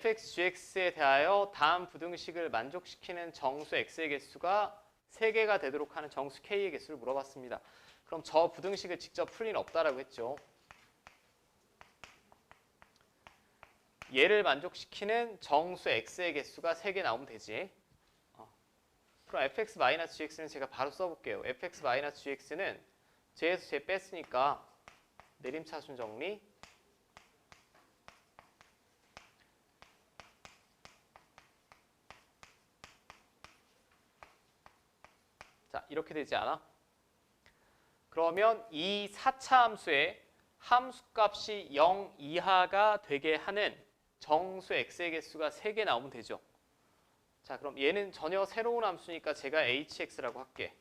fx, gx에 대하여 다음 부등식을 만족시키는 정수 x의 개수가 3개가 되도록 하는 정수 k의 개수를 물어봤습니다. 그럼 저 부등식을 직접 풀 리는 없다라고 했죠. 얘를 만족시키는 정수 x의 개수가 3개 나오면 되지. 어. 그럼 fx-gx는 제가 바로 써볼게요. fx-gx는 제에서 제 뺐으니까 내림차순 정리 자 이렇게 되지 않아? 그러면 이 4차 함수의 함수값이 0 이하가 되게 하는 정수 x의 개수가 3개 나오면 되죠. 자 그럼 얘는 전혀 새로운 함수니까 제가 hx라고 할게.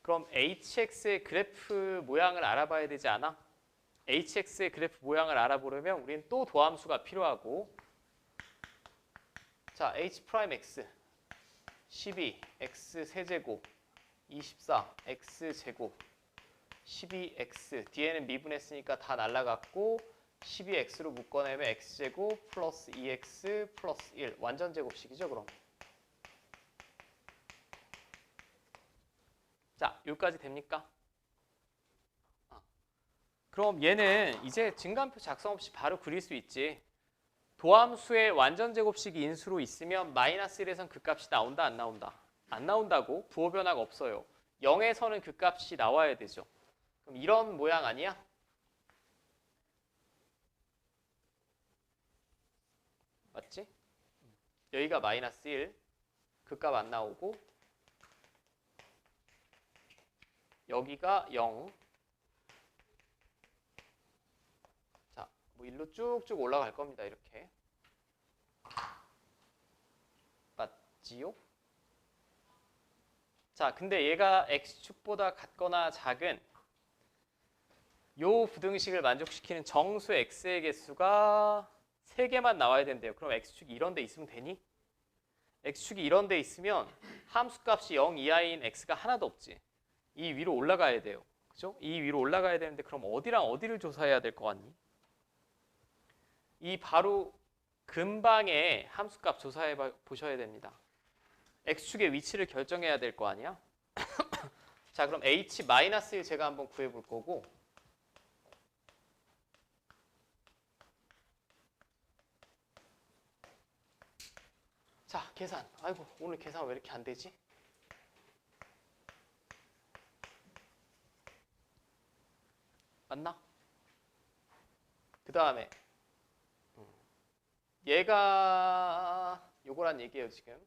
그럼 hx의 그래프 모양을 알아봐야 되지 않아? hx의 그래프 모양을 알아보려면 우리는 또 도함수가 필요하고 자 h 프라임 x 12 x 세제곱 24 x 제곱 12x 뒤에는 미분했으니까 다 날라갔고 12x로 묶어내면 x제곱 플러스 2x 플러스 1 완전 제곱식이죠 그럼? 자 여기까지 됩니까? 아, 그럼 얘는 이제 증간표 작성 없이 바로 그릴 수 있지 도함수의 완전 제곱식이 인수로 있으면 마이너스 1에선 그 값이 나온다 안 나온다? 안 나온다고 부호 변화가 없어요 0에서는 그 값이 나와야 되죠 그럼 이런 모양 아니야? 맞지? 여기가 마이너스 1, 그값 안 나오고 여기가 0. 자, 뭐 일로 쭉쭉 올라갈 겁니다. 이렇게. 맞지요? 자, 근데 얘가 x축보다 같거나 작은 요 부등식을 만족시키는 정수 x의 개수가 3개만 나와야 된대요. 그럼 x축이 이런 데 있으면 되니? x축이 이런 데 있으면 함수값이 0 이하인 x가 하나도 없지. 이 위로 올라가야 돼요. 그죠? 이 위로 올라가야 되는데 그럼 어디랑 어디를 조사해야 될 것 같니? 이 바로 근방에 함수값 조사해 보셔야 됩니다. x축의 위치를 결정해야 될 거 아니야? 자, 그럼 h-1 제가 한번 구해 볼 거고 자, 계산. 아이고, 오늘 계산 왜 이렇게 안 되지? 맞나? 그 다음에 얘가 요거란 얘기예요 지금.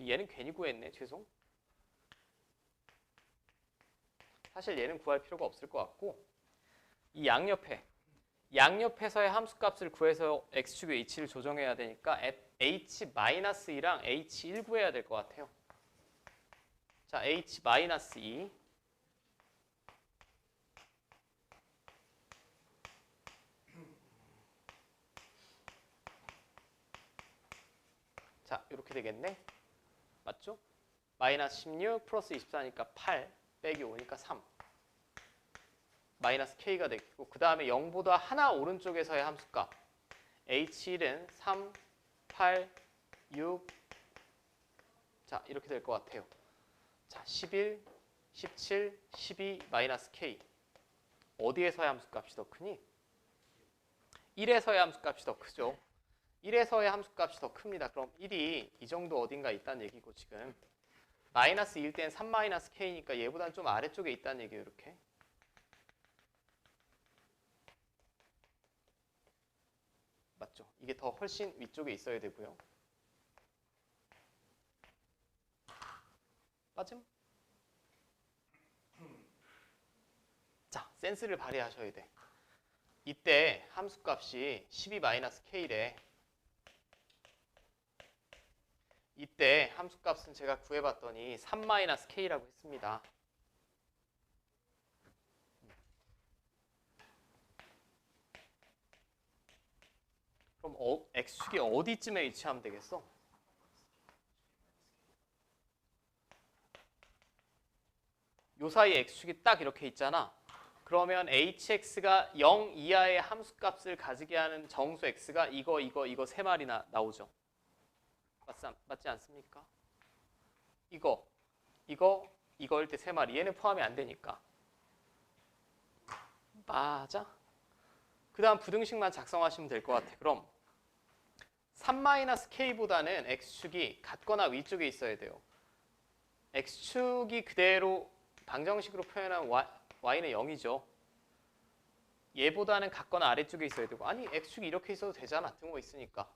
얘는 괜히 구했네. 죄송. 사실 얘는 구할 필요가 없을 것 같고 이 양옆에 양옆에서의 함수값을 구해서 x축의 h를 조정해야 되니까 h-2랑 h1 구해야 될 것 같아요. 자, h-2 자, 이렇게 되겠네. 맞죠? 마이너스 16 플러스 24니까 8 빼기 5니까 3 마이너스 k가 되고 그 다음에 0보다 하나 오른쪽에서의 함수값 h1은 3, 8, 6 자, 이렇게 될 것 같아요. 자, 11, 17, 12 마이너스 k 어디에서의 함수값이 더 크니? 1에서의 함수값이 더 크죠. 1에서의 함수값이 더 큽니다. 그럼 1이 이 정도 어딘가 있다는 얘기고 지금 마이너스 1 때는 3 마이너스 k니까 얘보다는 좀 아래쪽에 있다는 얘기예요. 이렇게. 맞죠? 이게 더 훨씬 위쪽에 있어야 되고요. 빠짐? 자, 센스를 발휘하셔야 돼. 이때 함수값이 12-k래. 이때 함수값은 제가 구해봤더니 3-k라고 했습니다. 그럼 어, x축이 어디쯤에 위치하면 되겠어? 요 사이에 x축이 딱 이렇게 있잖아. 그러면 hx가 0 이하의 함수값을 가지게 하는 정수 x가 이거 이거 이거 세 마리나 나오죠. 맞지, 않습니까? 이거 이거 이거일 때 세 마리 얘는 포함이 안 되니까 맞아. 그 다음 부등식만 작성하시면 될 것 같아. 그럼 3-k보다는 x축이 같거나 위쪽에 있어야 돼요. x축이 그대로 방정식으로 표현한 y, y는 0이죠. 얘보다는 같거나 아래쪽에 있어야 되고 아니 x축이 이렇게 있어도 되잖아. 등호 있으니까.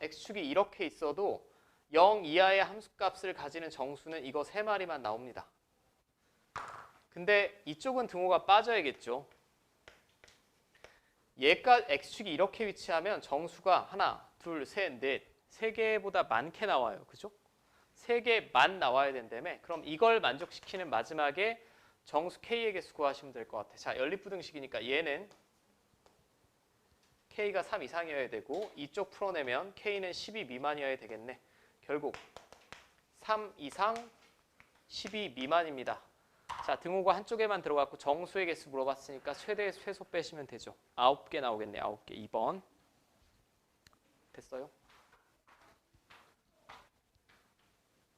X축이 이렇게 있어도 0 이하의 함수값을 가지는 정수는 이거 세 마리만 나옵니다. 근데 이쪽은 등호가 빠져야겠죠. 얘가 x축이 이렇게 위치하면 정수가 하나, 둘, 셋, 넷, 세 개보다 많게 나와요. 그죠? 세 개만 나와야 된다며. 그럼 이걸 만족시키는 마지막에 정수 k의 개수 구하시면 될 것 같아. 자, 연립부등식이니까 얘는 k가 3 이상이어야 되고 이쪽 풀어내면 k는 12 미만이어야 되겠네. 결국 3 이상 12 미만입니다. 자, 등호가 한쪽에만 들어갔고 정수의 개수 물어봤으니까 최대 최소 빼시면 되죠. 9개 나오겠네. 9개. 2번. 됐어요?